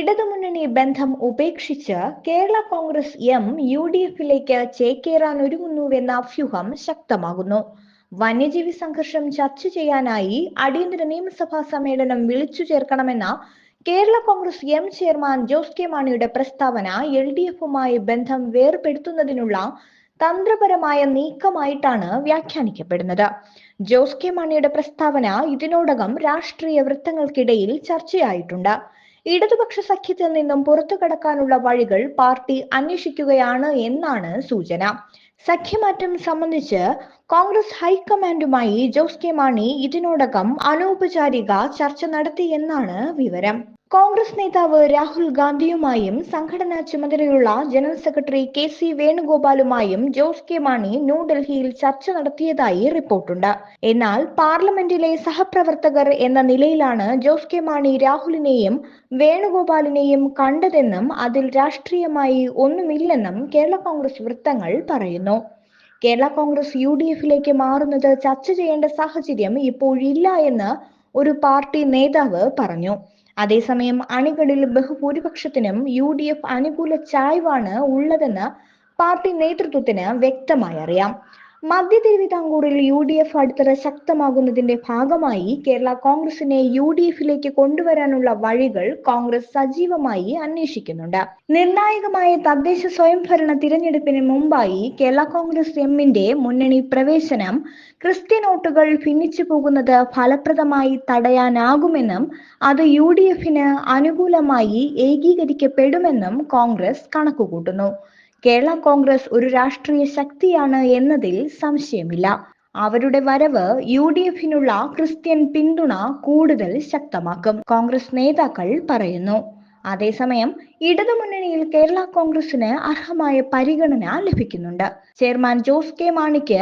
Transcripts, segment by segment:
ഇടതുമുന്നണി ബന്ധം ഉപേക്ഷിച്ച് Kerala Congress M U D എഫിലേക്ക് ചേക്കേറാൻ ഒരുങ്ങുന്നുവെന്ന അഭ്യൂഹം ശക്തമാകുന്നു. വന്യജീവി സംഘർഷം ചർച്ച ചെയ്യാനായി അടിയന്തര നിയമസഭാ സമ്മേളനം വിളിച്ചു ചേർക്കണമെന്ന Kerala Congress M chairman Jose K മാണിയുടെ പ്രസ്താവന എൽ ഡി എഫുമായി ബന്ധം വേർപെടുത്തുന്നതിനുള്ള തന്ത്രപരമായ നീക്കമായിട്ടാണ് വ്യാഖ്യാനിക്കപ്പെടുന്നത്. ജോസ് കെ മാണിയുടെ പ്രസ്താവന ഇതിനോടകം രാഷ്ട്രീയ വൃത്തങ്ങൾക്കിടയിൽ ചർച്ചയായിട്ടുണ്ട്. ഇടതുപക്ഷ സഖ്യത്തിൽ നിന്നും പുറത്തു കടക്കാനുള്ള വഴികൾ പാർട്ടി അന്വേഷിക്കുകയാണ് എന്നാണ് സൂചന. സഖ്യമാറ്റം സംബന്ധിച്ച് കോൺഗ്രസ് ഹൈക്കമാൻഡുമായി ജോസ് കെ മാണി ഇതിനോടകം അനൗപചാരിക ചർച്ച നടത്തിയെന്നാണ് വിവരം. കോൺഗ്രസ് നേതാവ് രാഹുൽ ഗാന്ധിയുമായും സംഘടനാ ചുമതലയുള്ള ജനറൽ സെക്രട്ടറി കെ സി വേണുഗോപാലുമായും ജോസ് കെ മാണി ന്യൂഡൽഹിയിൽ ചർച്ച നടത്തിയതായി റിപ്പോർട്ടുണ്ട്. എന്നാൽ പാർലമെന്റിലെ സഹപ്രവർത്തകർ എന്ന നിലയിലാണ് ജോസ് കെ മാണി രാഹുലിനെയും വേണുഗോപാലിനെയും കണ്ടതെന്നും അതിൽ രാഷ്ട്രീയമായി ഒന്നുമില്ലെന്നും കേരള കോൺഗ്രസ് വൃത്തങ്ങൾ പറയുന്നു. കേരള കോൺഗ്രസ് യു ഡി എഫിലേക്ക് മാറുന്നത് ചർച്ച ചെയ്യേണ്ട സാഹചര്യം ഇപ്പോഴില്ല എന്ന് ഒരു പാർട്ടി നേതാവ് പറഞ്ഞു. അതേസമയം അണികളിൽ ബഹുഭൂരിപക്ഷത്തിനും യു ഡി എഫ് അനുകൂല ചായ്വാണ് ഉള്ളതെന്ന് പാർട്ടി നേതൃത്വത്തിന് വ്യക്തമായി അറിയാം. മധ്യ തിരുവിതാംകൂറിൽ യു ഡി എഫ് അടിത്തറ ശക്തമാകുന്നതിന്റെ ഭാഗമായി കേരള കോൺഗ്രസിനെ യു ഡി എഫിലേക്ക് കൊണ്ടുവരാനുള്ള വഴികൾ കോൺഗ്രസ് സജീവമായി അന്വേഷിക്കുന്നുണ്ട്. നിർണായകമായ തദ്ദേശ സ്വയംഭരണ തിരഞ്ഞെടുപ്പിന് മുമ്പായി കേരള കോൺഗ്രസ് എമ്മിന്റെ മുന്നണി പ്രവേശനം ക്രിസ്ത്യൻ വോട്ടുകൾ ഭിന്നിച്ചു പോകുന്നത് ഫലപ്രദമായി തടയാനാകുമെന്നും അത് യു ഡി എഫിന് അനുകൂലമായി ഏകീകരിക്കപ്പെടുമെന്നും കോൺഗ്രസ് കണക്കുകൂട്ടുന്നു. കേരള കോൺഗ്രസ് ഒരു രാഷ്ട്രീയ ശക്തിയാണ് എന്നതിൽ സംശയമില്ല. അവരുടെ വരവ് യു ഡി എഫിനുള്ള ക്രിസ്ത്യൻ പിന്തുണ കൂടുതൽ ശക്തമാക്കും കോൺഗ്രസ് നേതാക്കൾ പറയുന്നു. അതേസമയം ഇടതുമുന്നണിയിൽ കേരള കോൺഗ്രസിന് അർഹമായ പരിഗണന ലഭിക്കുന്നുണ്ട്. ചെയർമാൻ ജോസ് കെ മാണിക്ക്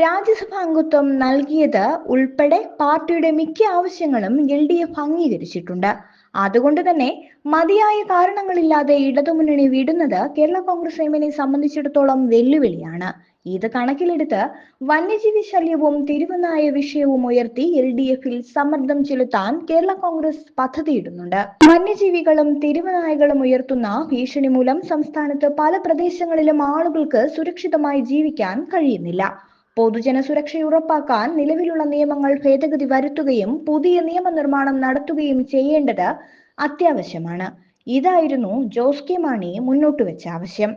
രാജ്യസഭാ അംഗത്വം നൽകിയത് ഉൾപ്പെടെ പാർട്ടിയുടെ മിക്ക ആവശ്യങ്ങളും എൽ ഡി എഫ് അംഗീകരിച്ചിട്ടുണ്ട്. അതുകൊണ്ട് തന്നെ മതിയായ കാരണങ്ങളില്ലാതെ ഇടതുമുന്നണി വിടുന്നത് കേരള കോൺഗ്രസ് എമ്മിനെ സംബന്ധിച്ചിടത്തോളം വെല്ലുവിളിയാണ്. ഇത് കണക്കിലെടുത്ത് വന്യജീവി ശല്യവും തിരുവനായ വിഷയവും ഉയർത്തി എൽ ഡി എഫിൽ സമ്മർദ്ദം ചെലുത്താൻ കേരള കോൺഗ്രസ് പദ്ധതിയിടുന്നുണ്ട്. വന്യജീവികളും തിരുവനായകളും ഉയർത്തുന്ന ഭീഷണി മൂലം സംസ്ഥാനത്ത് പല പ്രദേശങ്ങളിലും ആളുകൾക്ക് സുരക്ഷിതമായി ജീവിക്കാൻ കഴിയുന്നില്ല. പൊതുജന സുരക്ഷ ഉറപ്പാക്കാൻ നിലവിലുള്ള നിയമങ്ങൾ ഭേദഗതി വരുത്തുകയും പുതിയ നിയമനിർമ്മാണം നടത്തുകയും ചെയ്യേണ്ടത് അത്യാവശ്യമാണ്. ഇതായിരുന്നു ജോസ് കെ മാണി മുന്നോട്ട് വെച്ച ആവശ്യം.